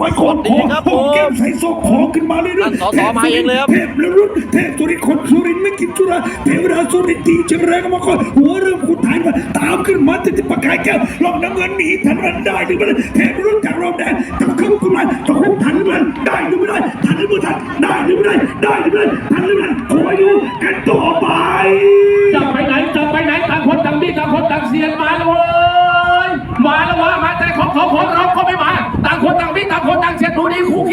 ปล่อยคอดีครับหอมแก้มผมใส่ซอกคอขึ้นมาเลยท่านสสมาเองเลยครับเทพและรุ่นเทพสุรินทร์คนสุรินทร์ไม่กินจุฬาเทวดาสุรินทร์ตีเชียงรายก็มาก่อนหัวเริ่มขุดถ่ายมาตามขึ้นมาติดปากกายแก้วลองน้ำเงินหนีทันมันได้หรือไม่ได้เทพรุ่นจากรอบแดงจะเข้าขึ้นมาจะคุกทันหรือไม่ได้หรือไม่ได้ทันหรือไม่ทันได้หรือไม่ได้ได้หรือไม่ได้ทันหรือไม่ได้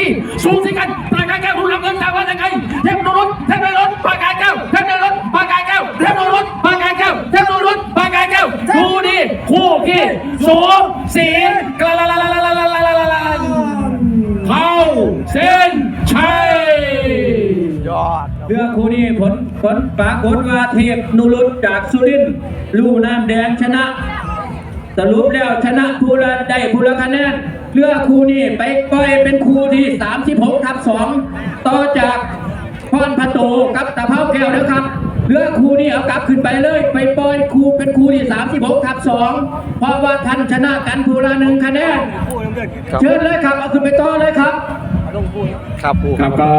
ที่สูงสิกันปากกายแก้วดูลำเงินต่างว่ายังไงเทพนรสเทพนรสปากกายแก้วเทพนรสปากกายแก้วเทพนรสปากกายแก้วเทพนรสปากกายแก้วดูดีคู่ขี้สูงสีกลาลาลาลาลาลาลาลาลาเข้าเส้นชัยยอดเรื่องคู่นี้ผลผลปรากฏว่าเทพนุรุตจากสุรินทร์ลูกน้ำแดงชนะสรุปแล้วชนะผู้ละได้ผู้ละคะแนน เรือคู่นี้ไปปล่อยเป็นคู่ที่36ทับ2ต่อจากพรพัตโตกับตะเภาแก้วนะครับเรือคู่นี้เอากลับขึ้นไปเลย ไปปล่อยคู่เป็นคู่ที่36ทับ2เพราะว่าท่านชนะกันผู้ละหนึ่งคะแนนครับเชิญเลยครับเอาขึ้นไปต่อเลยครับ ครับปูครับก็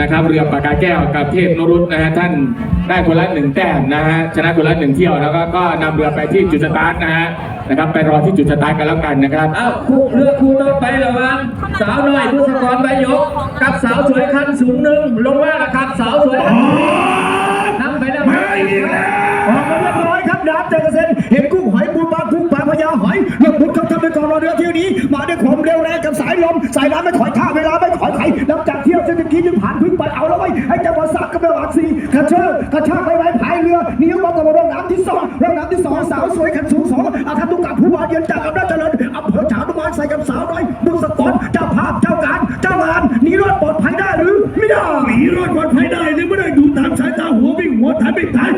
นะครับเรือปากกาแก้วกับเทพนรุตนะฮะท่านได้คนละหนึ่งแต้มนะฮะชนะคนละหนึ่งเที่ยวแล้วก็ก็นำเรือไปที่จุดสตาร์ทนะฮะนะครับไปรอที่จุดสตาร์ทกันแล้วกันนะครับเอาคู่เรือคู่ต่อไประหวังสาวน้อยพุทธกรใบหยก กับสาวสวยคันสูงหนึ่งลงว่าละครับสาวสวยคันสูงหนึ่งนำไปแล้วมาอีกแล้วออกมาเรียบร้อยครับดาบเจริญเซนเห็นกุ้งหอยปูปลากุ้งปลาพญาหอยเรื่องพุทธเขาทำไปก่อนรอเรือเที่ยวนี้ มาด้วยความเร็วแรงกับสายลม สายน้ำไม่ถอยท่าเวลาไม่ถอยไถนับจากเที่ยวเศรษฐกิจยังผ่านพึ่งไปเอาแล้วไว้ยให้จังหวัดสักกับเรือหลักสี่กระเชิดกระชากไปไว้พายเรือนีออกมากับเรืองน้ำที่สองเรืองน้ำที่สองสาวสวยขันสูงสองอาคัตุกับผู้ว่าเยือนจากอำนาจเจริญอำเภอฉาวนุมานใส่กับสาวน้อยบุษกรเจ้าภาพเจ้าการเจ้างานหนีรอดปลอดภัยได้หรือไม่ได้หนีรอดปลอดภัยได้หรือไม่ได้ดูตามสายตาหัววิ่งหัวตายไม่ตาย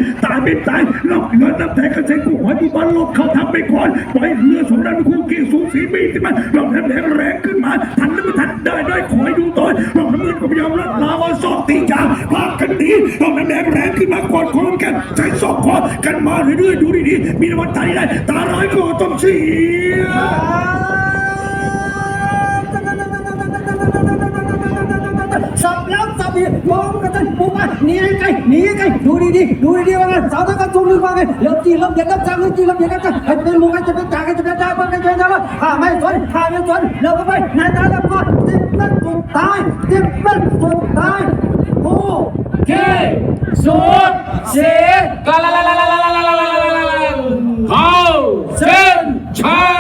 ตายไม่ตายนอกเงินนับแต่กระเซ็นกุ้งหอยปูปลลบเขาทำไปก่อนปล่อยเรือสองลำคู่กี่สูงสีมีขึ้นมาลองแรงแรงขึ้นมา ทันหรือไม่ทันได้ได้ขอให้ดูต่อยลองน้ำเงินก็พยายามรัดลาวาสอกตีจางพากันดีลองน้ำแดงแรงขึ้นมาก่อนคนกันใช้ศอกคอกันมาเรื่อยๆดูดีๆมีนวันตายได้ตาร้ายก็ต้องเสีย บอีกมองกันปุ๊บอะหนีไกลหนีไกลดูดีๆดูดีๆว่าไงสาวตะกันจุงลึกว่าไงเริ่มจีเริ่มเย็นเริ่มจางเริ่มจีเริ่มเย็นเริ่มจางให้เป็นมุงให้จะเป็นจางให้จะเป็นจางมันกันจะจะละถ้าไม่สนถ้าไม่สนเริ่มกันไปนานๆแล้วก็สิบเป็นสุดท้ายสิบเป็นสุดท้ายโอ้เคศูนย์สี่กลาลาลาลาลาลาลาลาลาลาลาลาเข้าเส้นชัย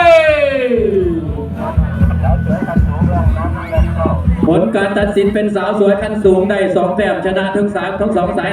ผลการตัดสินเป็นสาวสวยขั้นสูงได้สองแต้มชนะทั้งสามทั้งสองสาย